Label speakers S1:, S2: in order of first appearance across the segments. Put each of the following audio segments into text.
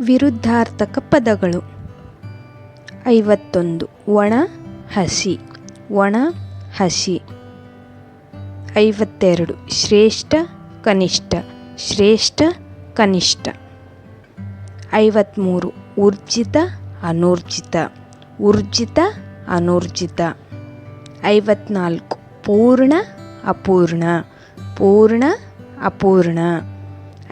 S1: ವಿರುದ್ಧಾರ್ಥಕ ಪದಗಳು. ಐವತ್ತೊಂದು, ಒಣ, ಹಸಿ ಒಣ, ಹಸಿ. ಐವತ್ತೆರಡು, ಶ್ರೇಷ್ಠ, ಕನಿಷ್ಠ ಶ್ರೇಷ್ಠ, ಕನಿಷ್ಠ. ಐವತ್ತ್ಮೂರು ಊರ್ಜಿತ, ಅನೂರ್ಜಿತ ಊರ್ಜಿತ, ಅನೂರ್ಜಿತ. ಐವತ್ನಾಲ್ಕು, ಪೂರ್ಣ, ಅಪೂರ್ಣ ಪೂರ್ಣ, ಅಪೂರ್ಣ.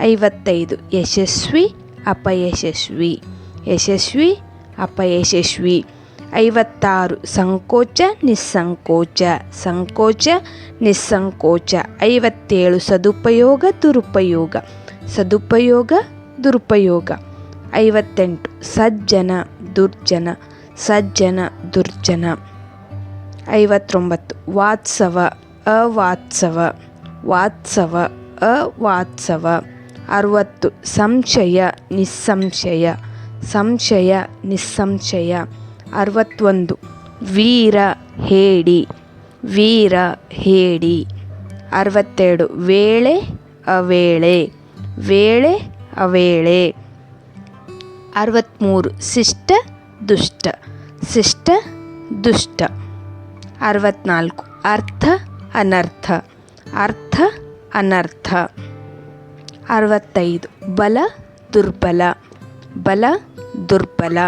S1: ಐವತ್ತೈದು, ಯಶಸ್ವಿ ಅಪಯಶಸ್ವಿ ಯಶಸ್ವಿ. ಅಪಯಶಸ್ವಿ ಐವತ್ತಾರು, ಸಂಕೋಚ, ನಿಸ್ಸಂಕೋಚ. ಸಂಕೋಚ, ನಿಸ್ಸಂಕೋಚ. ಐವತ್ತೇಳು, ಸದುಪಯೋಗ, ದುರುಪಯೋಗ. ಸದುಪಯೋಗ, ದುರುಪಯೋಗ. ಐವತ್ತೆಂಟು, ಸಜ್ಜನ, ದುರ್ಜನ. ಸಜ್ಜನ, ದುರ್ಜನ. ಐವತ್ತೊಂಬತ್ತು, ವಾತ್ಸವ, ಅವಾತ್ಸವ. ವಾತ್ಸವ, ಅವಾತ್ಸವ. ಅರುವತ್ತು. ಸಂಶಯ, ನಿಸ್ಸಂಶಯ. ಸಂಶಯ, ನಿಸ್ಸಂಶಯ. ಅರವತ್ತೊಂದು. ವೀರ, ಹೇಡಿ. ವೀರ, ಹೇಡಿ. ಅರವತ್ತೆರಡು. ವೇಳೆ, ಅವೇಳೆ. ವೇಳೆ, ಅವೇಳೆ. ಅರವತ್ತ್ಮೂರು ಶಿಷ್ಟ, ದುಷ್ಟ. ಶಿಷ್ಟ, ದುಷ್ಟ. ಅರವತ್ತ್ನಾಲ್ಕು ಅರ್ಥ, ಅನರ್ಥ. ಅರ್ಥ, ಅನರ್ಥ. ಅರವತ್ತೈದು. ಬಲ ದುರ್ಬಲ. ಬಲ ದುರ್ಬಲ.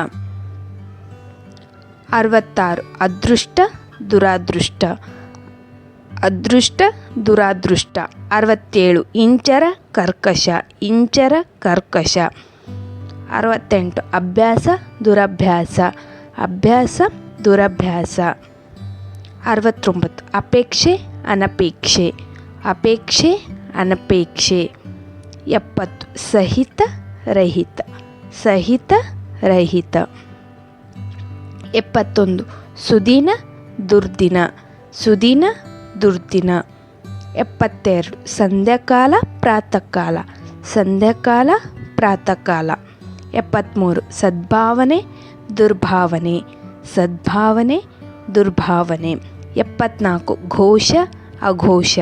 S1: ಅರವತ್ತಾರು. ಅದೃಷ್ಟ ದುರಾದೃಷ್ಟ. ಅದೃಷ್ಟ ದುರಾದೃಷ್ಟ. ಅರವತ್ತೇಳು. ಇಂಚರ ಕರ್ಕಶ. ಇಂಚರ ಕರ್ಕಶ. ಅರವತ್ತೆಂಟು. ಅಭ್ಯಾಸ ದುರಭ್ಯಾಸ. ಅಭ್ಯಾಸ ದುರಭ್ಯಾಸ. ಅರವತ್ತೊಂಬತ್ತು. ಅಪೇಕ್ಷೆ ಅನಪೇಕ್ಷೆ. ಅಪೇಕ್ಷೆ ಅನಪೇಕ್ಷೆ. ಎಪ್ಪತ್ತು. ಸಹಿತ ರಹಿತ. ಸಹಿತ ರಹಿತ. ಎಪ್ಪತ್ತೊಂದು. ಸುದಿನ ದುರ್ದಿನ. ಸುದಿನ ದುರ್ದಿನ. ಎಪ್ಪತ್ತೆರಡು. ಸಂಧ್ಯಾಕಾಲ ಪ್ರಾತಃ ಕಾಲ ಸಂಧ್ಯಾಕಾಲ ಪ್ರಾತಃ ಕಾಲ ಎಪ್ಪತ್ತ್ಮೂರು ಸದ್ಭಾವನೆ ದುರ್ಭಾವನೆ. ಸದ್ಭಾವನೆ ದುರ್ಭಾವನೆ. ಎಪ್ಪತ್ನಾಲ್ಕು. ಘೋಷ ಅಘೋಷ.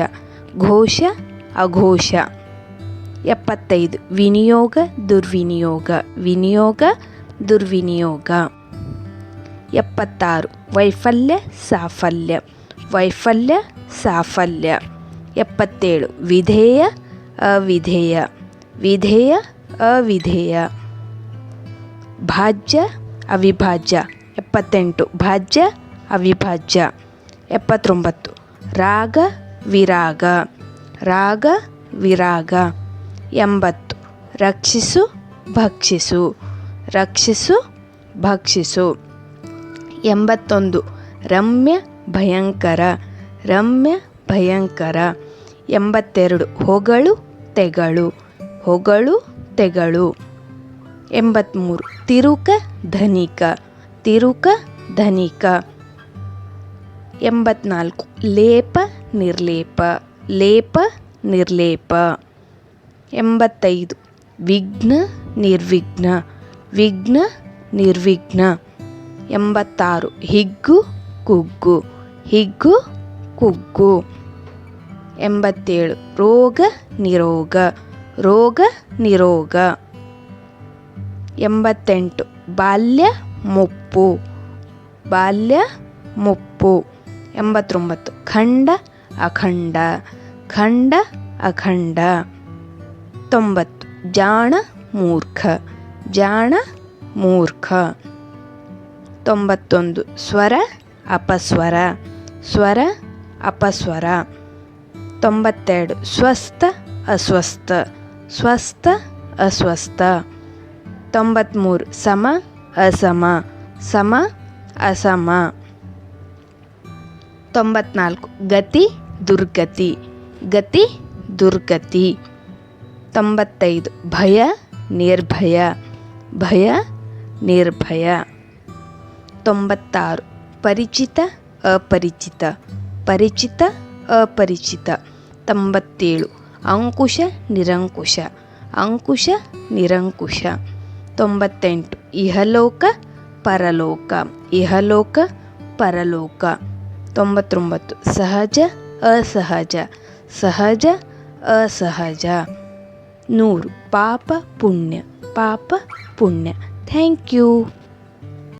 S1: ಘೋಷ ಅಘೋಷ. ಎಪ್ಪತ್ತೈದು. ವಿನಿಯೋಗ, ದುರ್ವಿನಿಯೋಗ. ವಿನಿಯೋಗ, ದುರ್ವಿನಿಯೋಗ. ಎಪ್ಪತ್ತಾರು. ವೈಫಲ್ಯ, ಸಾಫಲ್ಯ. ವೈಫಲ್ಯ, ಸಾಫಲ್ಯ. ಎಪ್ಪತ್ತೇಳು. ವಿಧೇಯ, ಅವಿಧೇಯ. ವಿಧೇಯ, ಅವಿಧೇಯ. ಭಾಜ್ಯ, ಅವಿಭಾಜ್ಯ. ಎಪ್ಪತ್ತೆಂಟು. ಭಾಜ್ಯ, ಅವಿಭಾಜ್ಯ. ಎಪ್ಪತ್ತೊಂಬತ್ತು. ರಾಗ, ವಿರಾಗ. ರಾಗ, ವಿರಾಗ. ಎಂಬತ್ತು. ರಕ್ಷಿಸು, ಭಕ್ಷಿಸು. ರಕ್ಷಿಸು, ಭಕ್ಷಿಸು. ಎಂಬತ್ತೊಂದು. ರಮ್ಯ, ಭಯಂಕರ. ರಮ್ಯ, ಭಯಂಕರ. ಎಂಬತ್ತೆರಡು. ಹೊಗಳು, ತೆಗಳು. ಹೊಗಳು, ತೆಗಳು. ಎಂಬತ್ತ್ಮೂರು ತಿರುಕ, ಧನಿಕ. ತಿರುಕ, ಧನಿಕ. ಎಂಬತ್ನಾಲ್ಕು. ಲೇಪ, ನಿರ್ಲೇಪ. ಲೇಪ, ನಿರ್ಲೇಪ. ಎಂಬತ್ತೈದು. ವಿಘ್ನ ನಿರ್ವಿಘ್ನ. ವಿಘ್ನ ನಿರ್ವಿಘ್ನ. ಎಂಬತ್ತಾರು. ಹಿಗ್ಗು ಕುಗ್ಗು. ಹಿಗ್ಗು ಕುಗ್ಗು. ಎಂಬತ್ತೇಳು. ರೋಗ ನಿರೋಗ. ರೋಗ ನಿರೋಗ. ಎಂಬತ್ತೆಂಟು. ಬಾಲ್ಯ ಮುಪ್ಪು. ಬಾಲ್ಯ ಮುಪ್ಪು. ಎಂಬತ್ತೊಂಬತ್ತು. ಖಂಡ ಅಖಂಡ. ಖಂಡ ಅಖಂಡ. ತೊಂಬತ್ತು ಜಾಣ ಮೂರ್ಖ. ಜಾಣ ಮೂರ್ಖ. ತೊಂಬತ್ತೊಂದು. ಸ್ವರ ಅಪಸ್ವರ. ಸ್ವರ ಅಪಸ್ವರ. ತೊಂಬತ್ತೆರಡು. ಸ್ವಸ್ಥ ಅಸ್ವಸ್ಥ. ಸ್ವಸ್ಥ ಅಸ್ವಸ್ಥ. ತೊಂಬತ್ತ್ಮೂರು ಸಮ ಅಸಮ. ಸಮ ಅಸಮ. ತೊಂಬತ್ನಾಲ್ಕು. ಗತಿ ದುರ್ಗತಿ. ಗತಿ ದುರ್ಗತಿ. ತೊಂಬತ್ತೈದು ಭಯ, ನಿರ್ಭಯ. ಭಯ, ನಿರ್ಭಯ. ತೊಂಬತ್ತಾರು. ಪರಿಚಿತ, ಅಪರಿಚಿತ. ಪರಿಚಿತ, ಅಪರಿಚಿತ. ತೊಂಬತ್ತೇಳು. ಅಂಕುಶ, ನಿರಂಕುಶ. ಅಂಕುಶ, ನಿರಂಕುಶ. ತೊಂಬತ್ತೆಂಟು. ಇಹಲೋಕ, ಪರಲೋಕ. ಇಹಲೋಕ, ಪರಲೋಕ. ತೊಂಬತ್ತೊಂಬತ್ತು. ಸಹಜ, ಅಸಹಜ. ಸಹಜ, ಅಸಹಜ. നൂറ്. പാപ്പ പുണ്യ. പാപ്പ പുണ്യ. Thank you